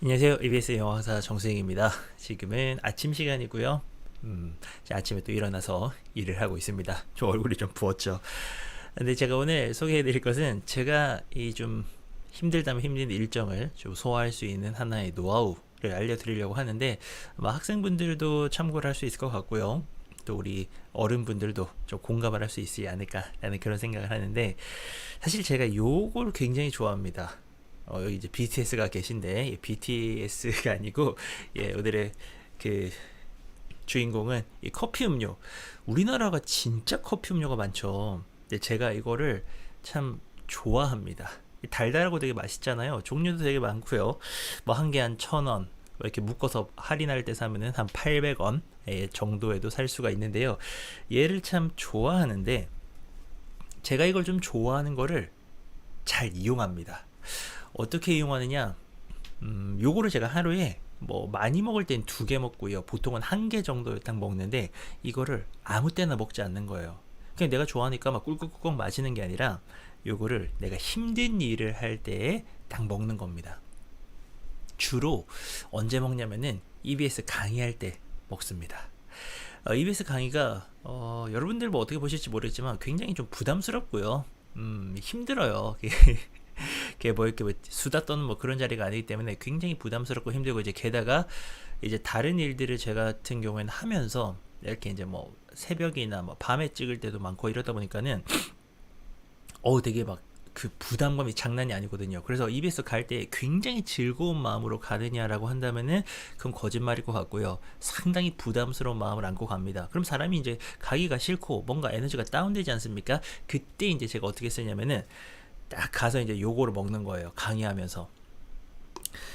안녕하세요. EBS 영화사 정수영입니다. 지금은 아침 시간이고요. 음, 아침에 또 일어나서 일을 하고 있습니다. 저 얼굴이 좀 부었죠. 근데 제가 오늘 소개해드릴 것은 제가 이 좀 힘들다면 힘든 일정을 좀 소화할 수 있는 하나의 노하우를 알려드리려고 하는데 아마 학생분들도 참고를 할 수 있을 것 같고요. 또 우리 어른분들도 좀 공감을 할 수 있지 않을까라는 그런 생각을 하는데 사실 제가 요걸 굉장히 좋아합니다. 어, 여기 이제 BTS가 계신데 예, BTS가 아니고 예, 오늘의 그 주인공은 이 커피 음료. 우리나라가 진짜 커피 음료가 많죠. 근데 제가 이거를 참 좋아합니다. 달달하고 되게 맛있잖아요. 종류도 되게 많고요. 뭐 한 개 한 천 원, 뭐 이렇게 묶어서 할인할 때 사면은 한 800원 정도에도 살 수가 있는데요. 얘를 참 좋아하는데 제가 이걸 좀 좋아하는 거를 잘 이용합니다. 어떻게 이용하느냐? 음, 요거를 제가 하루에 뭐 많이 먹을 땐 두 개 먹고요. 보통은 한 개 정도 딱 먹는데 이거를 아무 때나 먹지 않는 거예요. 그냥 내가 좋아하니까 막 꿀꿀꿀 마시는 게 아니라 요거를 내가 힘든 일을 할 때에 딱 먹는 겁니다. 주로 언제 먹냐면은 EBS 강의할 때 먹습니다. 어, EBS 강의가 어, 여러분들 뭐 어떻게 보실지 모르겠지만 굉장히 좀 부담스럽고요. 음, 힘들어요. 그게 뭐 이렇게 뭐 수다 떠는 뭐 그런 자리가 아니기 때문에 굉장히 부담스럽고 힘들고 이제 게다가 이제 다른 일들을 제가 같은 경우에는 하면서 이렇게 이제 뭐 새벽이나 뭐 밤에 찍을 때도 많고 이러다 보니까는 어우 되게 막 그 부담감이 장난이 아니거든요. 그래서 EBS 갈 때 굉장히 즐거운 마음으로 가느냐라고 한다면은 그건 거짓말일 것 같고요. 상당히 부담스러운 마음을 안고 갑니다. 그럼 사람이 이제 가기가 싫고 뭔가 에너지가 다운되지 않습니까? 그때 이제 제가 어떻게 쓰냐면은 딱 가서 이제 요거를 먹는 거예요. 강의하면서.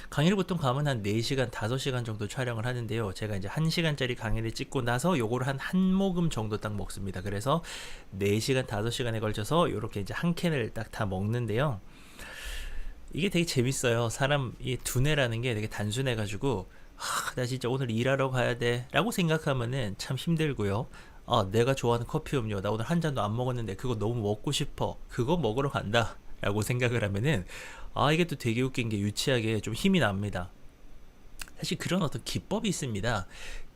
강의를 보통 가면 한 4시간, 5시간 정도 촬영을 하는데요. 제가 이제 1시간짜리 강의를 찍고 나서 요거를 한 한 모금 정도 딱 먹습니다. 그래서 4시간, 5시간에 걸쳐서 요렇게 이제 한 캔을 딱 다 먹는데요. 이게 되게 재밌어요. 사람 이 두뇌라는 게 되게 단순해가지고 하, 나 진짜 오늘 일하러 가야 돼 라고 생각하면은 참 힘들고요. 아, 내가 좋아하는 커피 음료 나 오늘 한 잔도 안 먹었는데 그거 너무 먹고 싶어. 그거 먹으러 간다. 라고 생각을 하면은 아 이게 또 되게 웃긴 게 유치하게 좀 힘이 납니다. 사실 그런 어떤 기법이 있습니다.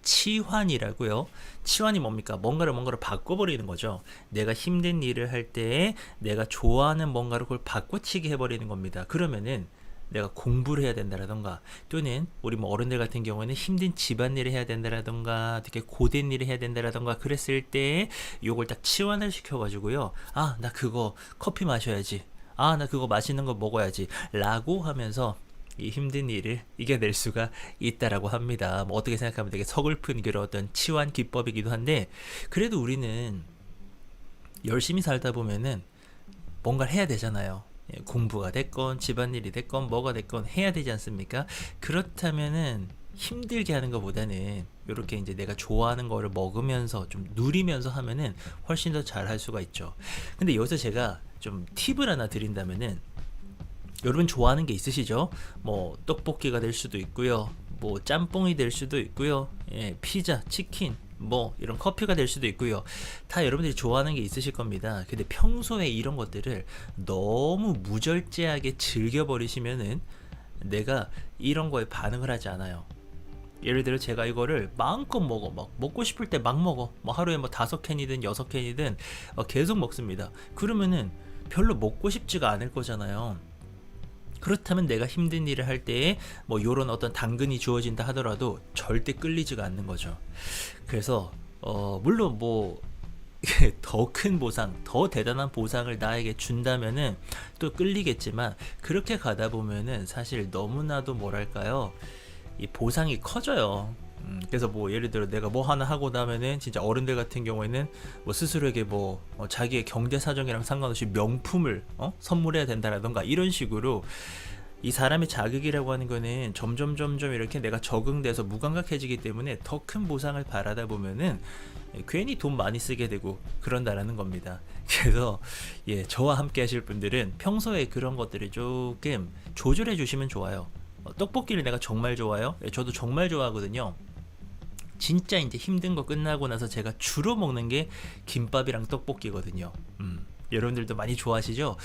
치환이라고요. 치환이 뭡니까? 뭔가를 뭔가를 바꿔버리는 거죠. 내가 힘든 일을 할때 내가 좋아하는 뭔가를 그걸 바꿔치기 해버리는 겁니다. 그러면은 내가 공부를 해야 된다라던가 또는 우리 뭐 어른들 같은 경우에는 힘든 집안일을 해야 된다라던가 되게 고된 일을 해야 된다라던가 그랬을 때 요걸 딱 치환을 시켜가지고요. 아, 나 그거 커피 마셔야지. 아, 나 그거 맛있는 거 먹어야지. 라고 하면서 이 힘든 일을 이겨낼 수가 있다라고 합니다. 뭐 어떻게 생각하면 되게 서글픈 그런 어떤 치환 기법이기도 한데, 그래도 우리는 열심히 살다 보면은 뭔가를 해야 되잖아요. 예, 공부가 됐건 집안일이 됐건 뭐가 됐건 해야 되지 않습니까? 그렇다면은 힘들게 하는 것보다는 이렇게 이제 내가 좋아하는 거를 먹으면서 좀 누리면서 하면은 훨씬 더 잘 할 수가 있죠. 근데 여기서 제가 좀 팁을 하나 드린다면은 여러분 좋아하는 게 있으시죠? 뭐 떡볶이가 될 수도 있고요. 뭐 짬뽕이 될 수도 있고요. 예, 피자, 치킨, 뭐 이런 커피가 될 수도 있고요. 다 여러분들이 좋아하는 게 있으실 겁니다. 근데 평소에 이런 것들을 너무 무절제하게 즐겨 버리시면은 내가 이런 거에 반응을 하지 않아요. 예를 들어 제가 이거를 마음껏 먹어 막 먹고 싶을 때 막 먹어 뭐 하루에 뭐 다섯 캔이든 여섯 캔이든 어, 계속 먹습니다 그러면은 별로 먹고 싶지가 않을 거잖아요 그렇다면 내가 힘든 일을 할 때에 뭐 요런 어떤 당근이 주어진다 하더라도 절대 끌리지가 않는 거죠 그래서 어 물론 뭐 더 큰 보상, 더 대단한 보상을 나에게 준다면은 또 끌리겠지만 그렇게 가다 보면은 사실 너무나도 뭐랄까요? 이 보상이 커져요. 음, 그래서 뭐 예를 들어 내가 뭐 하나 하고 나면은 진짜 어른들 같은 경우에는 뭐 스스로에게 뭐 어, 자기의 경제 사정이랑 상관없이 명품을 어? 선물해야 된다라던가 이런 식으로 이 사람의 자극이라고 하는 거는 점점 점점 이렇게 내가 적응돼서 무감각해지기 때문에 더 큰 보상을 바라다 보면은 괜히 돈 많이 쓰게 되고 그런다라는 겁니다. 그래서 예 저와 함께 하실 분들은 평소에 그런 것들을 조금 조절해 주시면 좋아요. 어, 떡볶이를 내가 정말 좋아요. 예, 저도 정말 좋아하거든요. 진짜 이제 힘든 거 끝나고 나서 제가 주로 먹는 게 김밥이랑 떡볶이거든요. 음. 여러분들도 많이 좋아하시죠?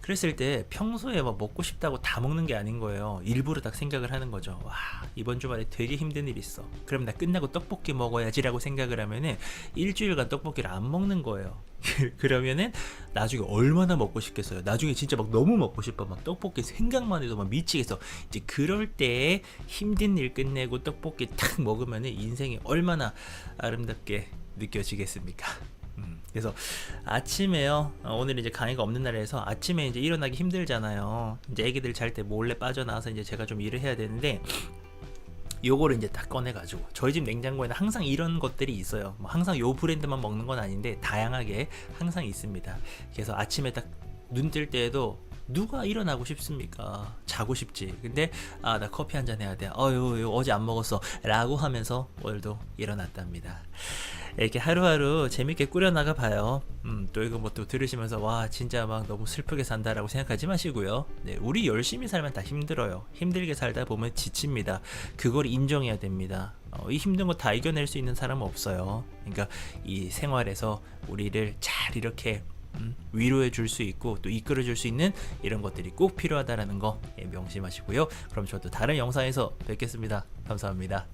그랬을 때 평소에 막 먹고 싶다고 다 먹는 게 아닌 거예요. 일부러 딱 생각을 하는 거죠. 와, 이번 주말에 되게 힘든 일 있어. 그럼 나 끝나고 떡볶이 먹어야지라고 생각을 하면은 일주일간 떡볶이를 안 먹는 거예요. 그러면은 나중에 얼마나 먹고 싶겠어요. 나중에 진짜 막 너무 먹고 싶어. 막 떡볶이 생각만 해도 막 미치겠어. 이제 그럴 때 힘든 일 끝내고 떡볶이 탁 먹으면은 인생이 얼마나 아름답게 느껴지겠습니까? 음, 그래서 아침에요. 어, 오늘 이제 강의가 없는 날에서 아침에 이제 일어나기 힘들잖아요. 이제 애기들 잘 때 몰래 빠져나와서 이제 제가 좀 일을 해야 되는데 요거를 이제 딱 꺼내가지고 저희 집 냉장고에는 항상 이런 것들이 있어요. 뭐 항상 요 브랜드만 먹는 건 아닌데 다양하게 항상 있습니다. 그래서 아침에 딱 눈 뜰 때에도 누가 일어나고 싶습니까? 자고 싶지. 근데 아 나 커피 한 잔 해야 돼. 어유 요 어제 안 먹었어 라고 하면서 오늘도 일어났답니다. 이렇게 하루하루 재밌게 꾸려나가 봐요. 음, 또 이거 뭐 또 들으시면서 와 진짜 막 너무 슬프게 산다라고 생각하지 마시고요. 네, 우리 열심히 살면 다 힘들어요. 힘들게 살다 보면 지칩니다. 그걸 인정해야 됩니다. 어, 이 힘든 거 다 이겨낼 수 있는 사람은 없어요. 그러니까 이 생활에서 우리를 잘 이렇게 음, 위로해 줄 수 있고 또 이끌어 줄 수 있는 이런 것들이 꼭 필요하다라는 거 예, 명심하시고요. 그럼 저도 다른 영상에서 뵙겠습니다. 감사합니다.